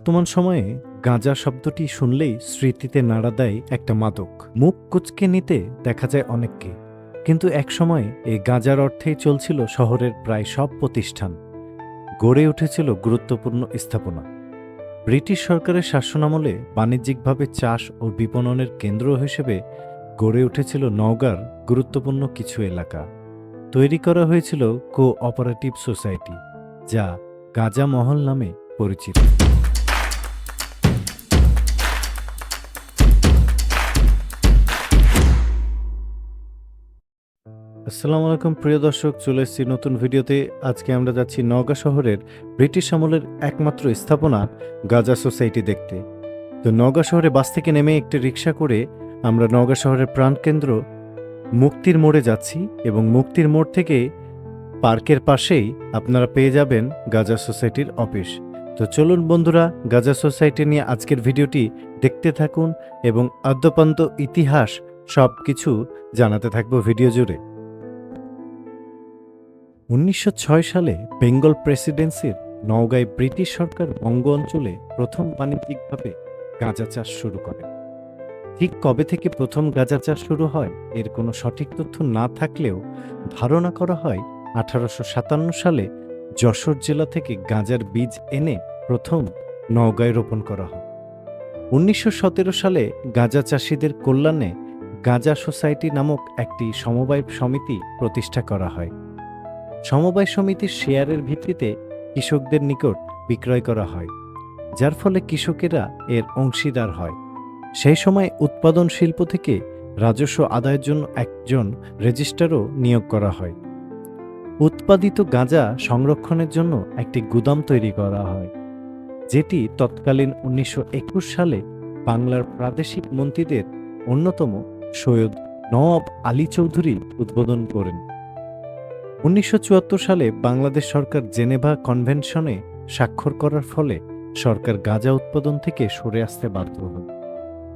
বর্তমান সময়ে গাঁজা শব্দটি শুনলেই স্মৃতিতে নাড়া দেয় একটা মাদক। মুখ কুচকে নিতে দেখা যায় অনেককে। কিন্তু একসময় এই গাঁজার অর্থেই চলছিল শহরের প্রায় সব প্রতিষ্ঠান। গড়ে উঠেছিল গুরুত্বপূর্ণ স্থাপনা। ব্রিটিশ সরকারের শাসনামলে বাণিজ্যিকভাবে চাষ ও বিপণনের কেন্দ্র হিসেবে গড়ে উঠেছিল নওগাঁর গুরুত্বপূর্ণ কিছু এলাকা। তৈরি করা হয়েছিল কো অপারেটিভ সোসাইটি, যা গাঁজা মহল নামে পরিচিত। আসসালামু আলাইকুম, প্রিয় দর্শক, চলে এসেছি নতুন ভিডিওতে। আজকে আমরা যাচ্ছি নওগাঁ শহরের ব্রিটিশ আমলের একমাত্র স্থাপনা গাজা সোসাইটি দেখতে। তো নওগাঁ শহরে বাস থেকে নেমে একটি রিক্সা করে আমরা নওগাঁ শহরের প্রাণকেন্দ্র মুক্তির মোড়ে যাচ্ছি এবং মুক্তির মোড় থেকে পার্কের পাশেই আপনারা পেয়ে যাবেন গাজা সোসাইটির অফিস। তো চলুন বন্ধুরা, গাজা সোসাইটি নিয়ে আজকের ভিডিওটি দেখতে থাকুন এবং আদ্যপান্ত ইতিহাস সব কিছু জানাতে থাকব ভিডিও জুড়ে। উনিশশো ছয় সালে বেঙ্গল প্রেসিডেন্সির নওগাঁয় ব্রিটিশ সরকার বঙ্গ অঞ্চলে প্রথম বাণিজ্যিকভাবে গাঁজা চাষ শুরু করে। ঠিক কবে থেকে প্রথম গাঁজা চাষ শুরু হয়, এর কোনো সঠিক তথ্য না থাকলেও ধারণা করা হয়, আঠারোশো সাতান্ন সালে যশোর জেলা থেকে গাঁজার বীজ এনে প্রথম নওগাঁয় রোপণ করা হয়। উনিশশো সতেরো সালে গাঁজা চাষিদের কল্যাণে গাঁজা সোসাইটি নামক একটি সমবায় সমিতি প্রতিষ্ঠা করা হয়। সমবায় সমিতির শেয়ারের ভিত্তিতে কৃষকদের নিকট বিক্রয় করা হয়, যার ফলে কৃষকেরা এর অংশীদার হয়। সেই সময় উৎপাদন শিল্প থেকে রাজস্ব আদায়ের জন্য একজন রেজিস্ট্রারও নিয়োগ করা হয়। উৎপাদিত গাঁজা সংরক্ষণের জন্য একটি গুদাম তৈরি করা হয়, যেটি তৎকালীন উনিশশো একুশ সালে বাংলার প্রাদেশিক মন্ত্রীদের অন্যতম সৈয়দ নওয়াব আলী চৌধুরী উদ্বোধন করেন। উনিশশো চুয়াত্তর সালে বাংলাদেশ সরকার জেনেভা কনভেনশনে স্বাক্ষর করার ফলে সরকার গাঁজা উৎপাদন থেকে সরে আসতে বাধ্য হয়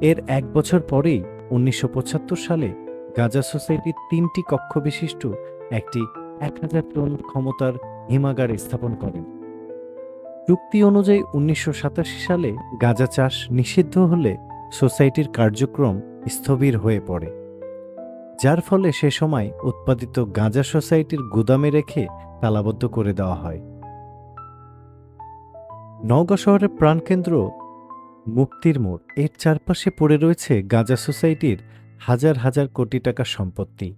এর এক বছর পরেই উনিশশো পঁচাত্তর সালে গাঁজা সোসাইটির তিনটি কক্ষ বিশিষ্ট একটি এক হাজার টন ক্ষমতার হিমাগার স্থাপন করেন। চুক্তি অনুযায়ী উনিশশো সাতাশি সালে গাঁজা চাষ নিষিদ্ধ হলে সোসাইটির কার্যক্রম স্থবির হয়ে পড়ে। যার ফলে সে সময় উৎপাদিত গাঁজা সোসাইটির গুদামে রেখে তালাবদ্ধ করে দেওয়া হয়। নওগাঁ শহরের প্রাণকেন্দ্র মুক্তির মোড়। এর চারপাশে পড়ে রয়েছে গাঁজা সোসাইটির হাজার হাজার কোটি টাকা সম্পত্তি।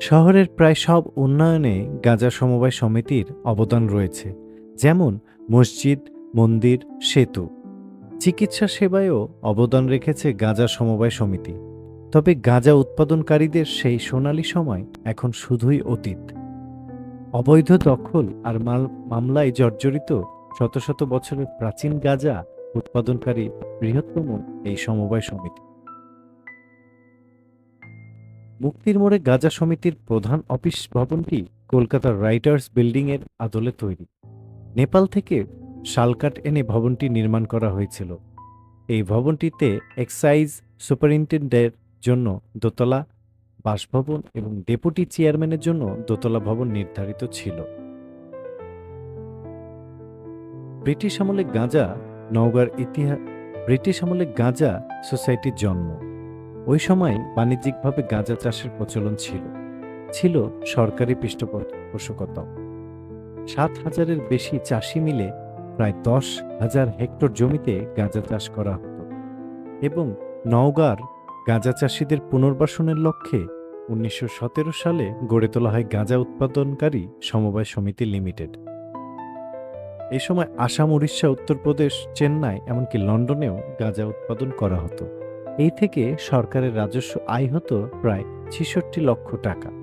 শহরের প্রায় সব উন্নয়নে গাঁজা সমবায় সমিতির অবদান রয়েছে, যেমন মসজিদ, মন্দির, সেতু। চিকিৎসা সেবায়ও অবদান রেখেছে গাঁজা সমবায় সমিতি। তবে গাঁজা উৎপাদনকারীদের সেই সোনালি সময় এখন শুধুই অতীত। অবৈধ দখল আর মাল, মামলায় জর্জরিত শত শত বছরের প্রাচীন গাঁজা উৎপাদনকারী বৃহত্তম এই সমবায় সমিতি। মুক্তির মোড়ে গাজা সমিতির প্রধান অফিস ভবনটি কলকাতার রাইটার্স বিল্ডিং এর আদলে তৈরি। নেপাল থেকে শালকাট এনে ভবনটি নির্মাণ করা হয়েছিল। এই ভবনটিতে এক্সাইজ সুপারিনটেন্ডেন্টের জন্য দোতলা বাসভবন এবং ডেপুটি চেয়ারম্যানের জন্য দোতলা ভবন নির্ধারিত ছিল। ব্রিটিশ আমলে গাঁজা নওগাঁর ইতিহাস ব্রিটিশ আমলে গাঁজা সোসাইটির জন্ম। ওই সময় বাণিজ্যিকভাবে গাঁজা চাষের প্রচলন ছিল। ছিল সরকারি পৃষ্ঠপোষকতা। সাত হাজারের বেশি চাষি মিলে প্রায় দশ হাজার হেক্টর জমিতে গাঁজা চাষ করা হতো এবং নওগাঁর গাঁজা চাষিদের পুনর্বাসনের লক্ষ্যে উনিশশো সতেরো সালে গড়ে তোলা হয় গাঁজা উৎপাদনকারী সমবায় সমিতি লিমিটেড। এ সময় আসাম, উড়িষ্যা, উত্তরপ্রদেশ, চেন্নাই এমনকি লন্ডনেও গাঁজা উৎপাদন করা হতো। এই থেকে সরকারের রাজস্ব আয় হতো প্রায় ছেষট্টি লক্ষ টাকা।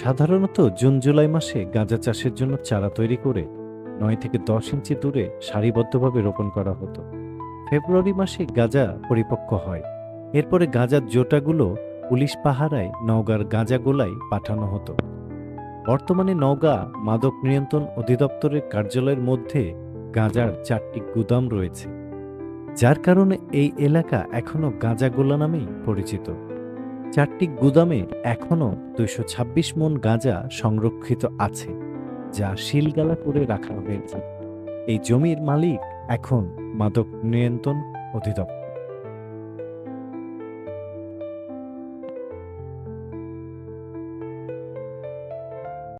সাধারণত জুন জুলাই মাসে গাঁজা চাষের জন্য চারা তৈরি করে নয় থেকে দশ ইঞ্চি দূরে সারিবদ্ধভাবে রোপণ করা হতো। ফেব্রুয়ারি মাসে গাঁজা পরিপক্ক হয়। এরপরে গাঁজার জোটাগুলো পুলিশ পাহারায় নওগাঁর গাঁজা গোলায় পাঠানো হতো। বর্তমানে নওগাঁ মাদক নিয়ন্ত্রণ অধিদপ্তরের কার্যালয়ের মধ্যে গাঁজার চারটি গুদাম রয়েছে। যার কারণে এই এলাকা এখনও গাঁজা গোলা নামেই পরিচিত। চারটি গুদামে এখনও দুইশো ছাব্বিশ মন গাঁজা সংরক্ষিত আছে, যা শিলগালা করে রাখা হয়েছে। এই জমির মালিক এখন মাদক নিয়ন্ত্রণ অধিদপ্তর।